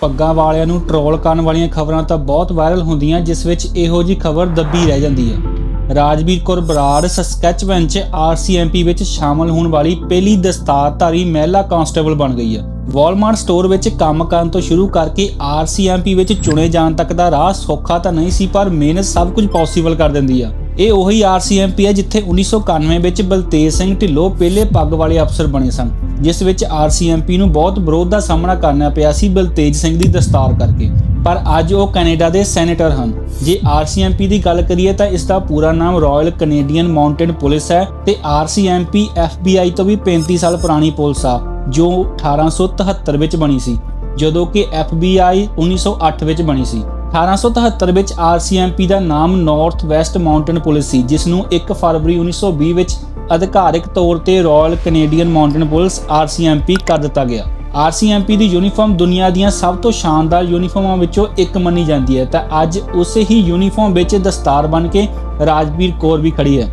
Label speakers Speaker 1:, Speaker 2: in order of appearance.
Speaker 1: ਪੱਗਾਂ ਵਾਲਿਆਂ ਨੂੰ ਟਰੋਲ ਕਰਨ ਵਾਲੀਆਂ ਖਬਰਾਂ ਤਾਂ ਬਹੁਤ ਵਾਇਰਲ ਹੁੰਦੀਆਂ, ਜਿਸ ਵਿੱਚ ਇਹੋ ਜੀ ਖਬਰ ਦੱਬੀ ਰਹਿ ਜਾਂਦੀ ਹੈ। ਰਾਜਵੀਰ ਕੌਰ ਬਰਾੜ ਸਸਕੈਚਵਨ 'ਚ ਆਰਸੀਐਮਪੀ ਵਿੱਚ ਸ਼ਾਮਲ ਹੋਣ ਵਾਲੀ ਪਹਿਲੀ ਦਸਤਾਰਧਾਰੀ ਮਹਿਲਾ ਕਾਂਸਟੇਬਲ ਬਣ ਗਈ ਹੈ। ਵਾਲਮਾਰਟ ਸਟੋਰ ਵਿੱਚ ਕੰਮ ਕਰਨ ਤੋਂ ਸ਼ੁਰੂ ਕਰਕੇ ਆਰਸੀਐਮਪੀ ਵਿੱਚ ਚੁਣੇ ਜਾਣ ਤੱਕ ਦਾ ਰਾਹ ਸੌਖਾ ਤਾਂ ਨਹੀਂ ਸੀ, ਪਰ ਮਿਹਨਤ ਸਭ ਕੁਝ ਪੋਸੀਬਲ ਕਰ ਦਿੰਦੀ ਆ। ਇਹ ਉਹੀ ਆਰਸੀਐਮਪੀ ਹੈ ਜਿੱਥੇ 1991 ਵਿੱਚ ਬਲਤੇਜ ਸਿੰਘ ਢਿੱਲੋਂ ਪਹਿਲੇ ਪੱਗ ਵਾਲੇ ਅਫਸਰ ਬਣੇ ਸਨ, ਜਿਸ ਵਿੱਚ ਆਰਸੀਐਮਪੀ ਨੂੰ ਬਹੁਤ ਵਿਰੋਧ ਦਾ ਸਾਹਮਣਾ ਕਰਨਾ ਪਿਆ ਸੀ ਬਲਤੇਜ ਸਿੰਘ ਦੀ ਦਸਤਾਰ ਕਰਕੇ। ਪਰ ਅੱਜ ਉਹ ਕੈਨੇਡਾ ਦੇ ਸੈਨੇਟਰ ਹਨ। ਜੇ ਆਰਸੀਐਮਪੀ ਦੀ ਗੱਲ ਕਰੀਏ ਤਾਂ ਇਸ ਦਾ ਪੂਰਾ ਨਾਮ ਰਾਇਲ ਕੈਨੇਡੀਅਨ ਮਾਊਂਟੇਨ ਪੁਲਿਸ ਹੈ ਤੇ ਆਰਸੀਐਮਪੀ ਐਫਬੀਆਈ ਤੋਂ ਵੀ 35 ਸਾਲ ਪੁਰਾਣੀ ਪੁਲਿਸ ਆ, ਜੋ 1873 ਵਿੱਚ ਬਣੀ ਸੀ, ਜਦੋਂ ਕਿ ਐਫਬੀਆਈ 1908 ਵਿੱਚ ਬਣੀ ਸੀ। 1873 ਵਿੱਚ ਆਰਸੀਐਮਪੀ ਦਾ ਨਾਮ ਨਾਰਥ ਵੈਸਟ ਮਾਊਂਟੇਨ ਪੁਲਿਸ ਸੀ ਜਿਸ ਨੂੰ 1 ਫਰਵਰੀ 1920 ਵਿੱਚ ਅਧਿਕਾਰਿਕ ਤੌਰ ਤੇ Royal Canadian Mountain Police RCMP ਕਰ ਦਿੱਤਾ ਗਿਆ। ਆਰਸੀਐਮਪੀ ਦੀ ਯੂਨੀਫਾਰਮ ਦੁਨੀਆ ਦੀਆਂ ਸਭ ਤੋਂ ਸ਼ਾਨਦਾਰ ਯੂਨੀਫਾਰਮਾਂ ਵਿੱਚੋਂ ਇੱਕ ਮੰਨੀ ਜਾਂਦੀ ਹੈ, ਤਾਂ ਅੱਜ ਉਸੇ ਹੀ ਯੂਨੀਫਾਰਮ ਵਿੱਚ ਦਸਤਾਰ ਬਣ ਕੇ ਰਾਜਵੀਰ ਕੌਰ ਵੀ ਖੜੀ ਹੈ।